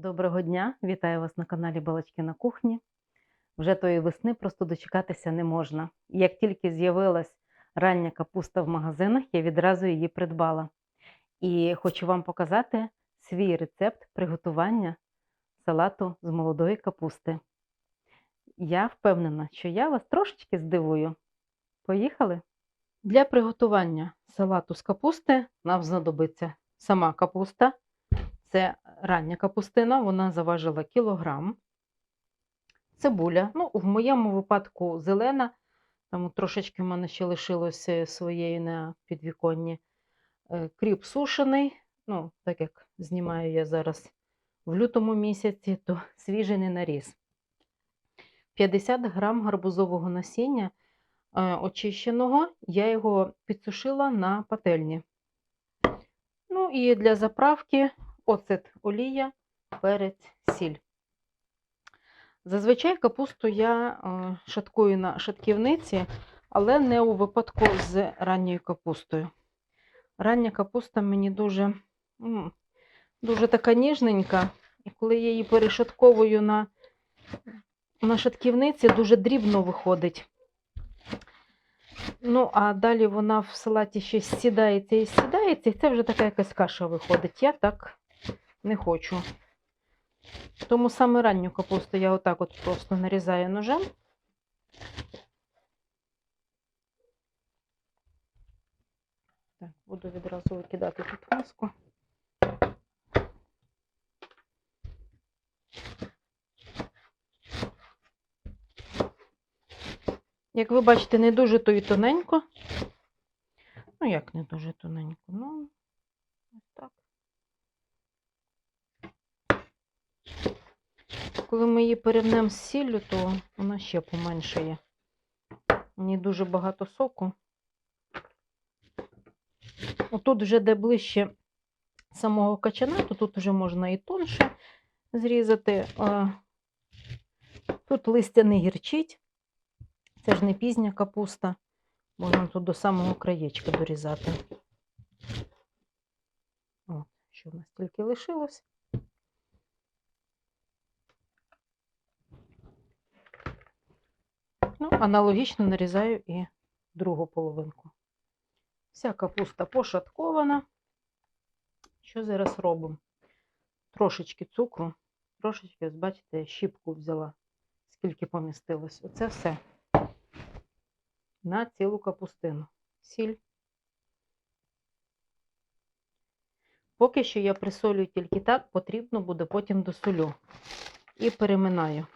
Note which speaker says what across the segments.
Speaker 1: Доброго дня! Вітаю вас на каналі Балачки на кухні. Вже тої весни просто дочекатися не можна. Як тільки з'явилась рання капуста в магазинах, я відразу її придбала. І хочу вам показати свій рецепт приготування салату з молодої капусти. Я впевнена, що я вас трошечки здивую. Поїхали? Для приготування салату з капусти нам знадобиться сама капуста. Це рання капустина, вона заважила кілограм. Цибуля. Ну, в моєму випадку зелена, тому трошечки в мене ще лишилося своєї на підвіконні. Е, Кріп сушений, ну, так як знімаю я зараз в лютому місяці, то свіжий не наріз. 50 грам гарбузового насіння е, очищеного, я його підсушила на пательні. Ну і для заправки оцет, олія, перець, сіль. Зазвичай капусту я е, шаткую на шатківниці, але не у випадку з ранньою капустою. Рання капуста мені дуже, дуже така ніжненька, і коли я її перешатковую на, на шатківниці, дуже дрібно виходить. Ну, а далі вона в салаті ще сідається і сідається, і це вже така якась каша виходить. Я так не хочу. Тому саме ранню капусту я отак от просто нарізаю ножем. Так, буду відразу викидати тут маску. Як ви бачите, не дуже то і тоненько. Ну, як не дуже тоненько? Ну, ось так. Коли ми її перевнемо з сіллю, то вона ще поменшає. Ній дуже багато соку. Отут вже де ближче самого качана, то тут вже можна і тонше зрізати. Тут листя не гірчить. Це ж не пізня капуста. Можна тут до самого краєчка дорізати. О, що в нас тільки лишилось. Ну, аналогічно нарізаю і другу половинку. Вся капуста пошаткована. Що зараз робимо? Трошечки цукру, трошечки, ось бачите, щіпку взяла, скільки помістилось. Оце все на цілу капустину. Сіль. Поки що я присолюю тільки так, потрібно буде потім досолю. І переминаю.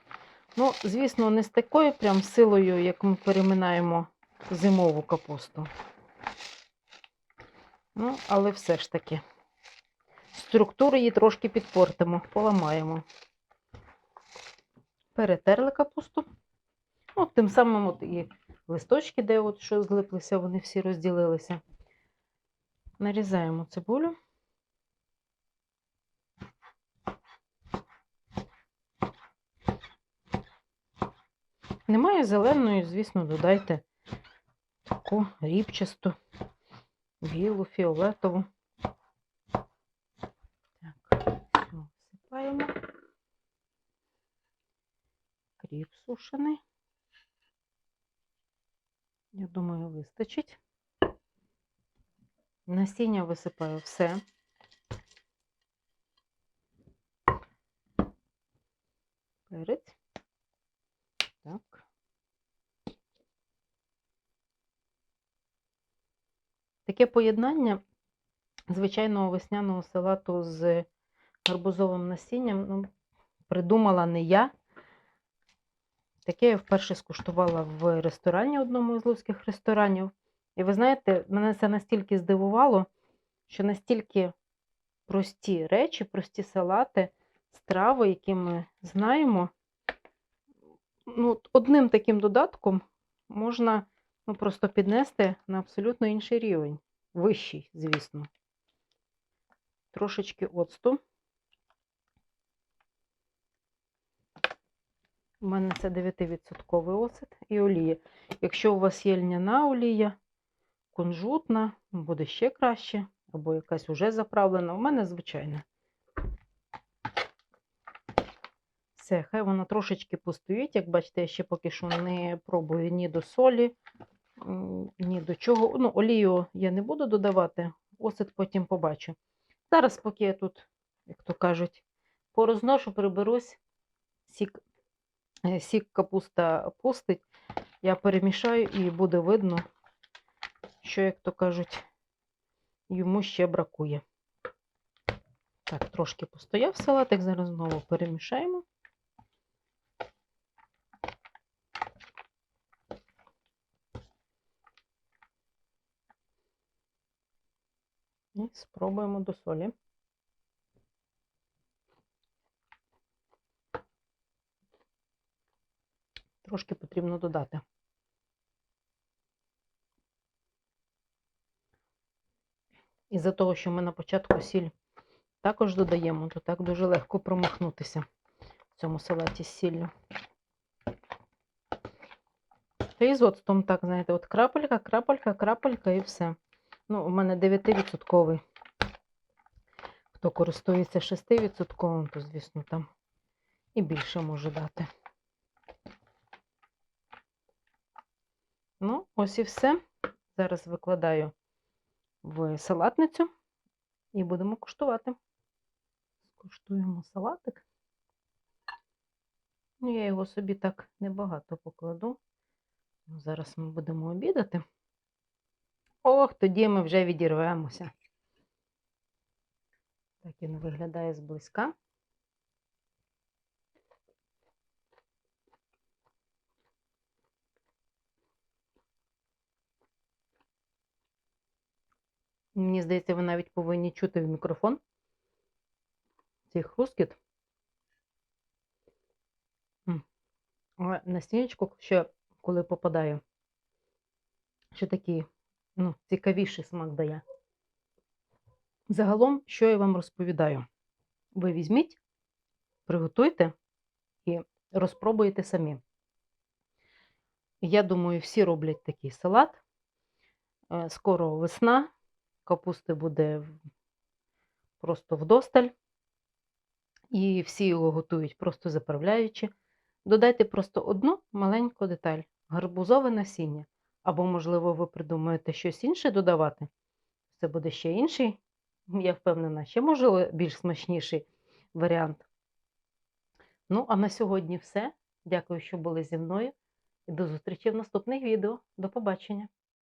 Speaker 1: Ну, звісно, не з такою прям силою, як ми переминаємо зимову капусту. Ну, але все ж таки. Структуру її трошки підпортимо, поламаємо. Перетерли капусту. Ну, тим самим от і листочки, де от що злиплися, вони всі розділилися. Нарізаємо цибулю. Немає зеленої, звісно, додайте таку ріпчасту, білу, фіолетову. Так, все всипаємо. Кріп сушений. Я думаю, вистачить. Насіння висипаю все. Перець. Так. Таке поєднання звичайного весняного салату з гарбузовим насінням ну, придумала не я. Таке я вперше скуштувала в ресторані, одному із луцьких ресторанів. І ви знаєте, мене це настільки здивувало, що настільки прості речі, прості салати, страви, які ми знаємо, ну, одним таким додатком можна ну, просто піднести на абсолютно інший рівень. Вищий, звісно. Трошечки оцту. У мене це 9% оцет і олія. Якщо у вас є льняна олія, кунжутна, буде ще краще, або якась уже заправлена. У мене звичайна. Все, хай вона трошечки постоїть. Як бачите, я ще поки що не пробую ні до солі, ні до чого. Ну, олію я не буду додавати, осад потім побачу. Зараз, поки я тут, як то кажуть, порозношу, приберусь, сік, е, сік капуста пустить, я перемішаю і буде видно, що, як то кажуть, йому ще бракує. Так, трошки постояв салатик, зараз знову перемішаємо. І спробуємо до солі. Трошки потрібно додати. Із-за того, що ми на початку сіль також додаємо, то так дуже легко промахнутися в цьому салаті з сіллю. Та і з оцтом так, знаєте, от крапелька, крапелька, крапелька і все. Ну, у мене 9%. Хто користується 6%, то, звісно, там і більше може дати. Ну, ось і все. Зараз викладаю в салатницю і будемо куштувати. Скуштуємо салатик. Ну, я його собі так небагато покладу. Зараз ми будемо обідати. Ох, тоді ми вже відірвемося. Так він виглядає зблизька. Мені здається, ви навіть повинні чути в мікрофон цей хрускіт. На стіночку, ще коли попадаю, ще такий ну, цікавіший смак дає. Загалом, що я вам розповідаю? Ви візьміть, приготуйте і розпробуйте самі. Я думаю, всі роблять такий салат. Е, Скоро весна, капусти буде просто вдосталь. І всі його готують просто заправляючи. Додайте просто одну маленьку деталь гарбузове насіння. Або, можливо, ви придумаєте щось інше додавати. Це буде ще інший, я впевнена, ще можливо більш смачніший варіант. Ну, а на сьогодні все. Дякую, що були зі мною. І до зустрічі в наступних відео. До побачення!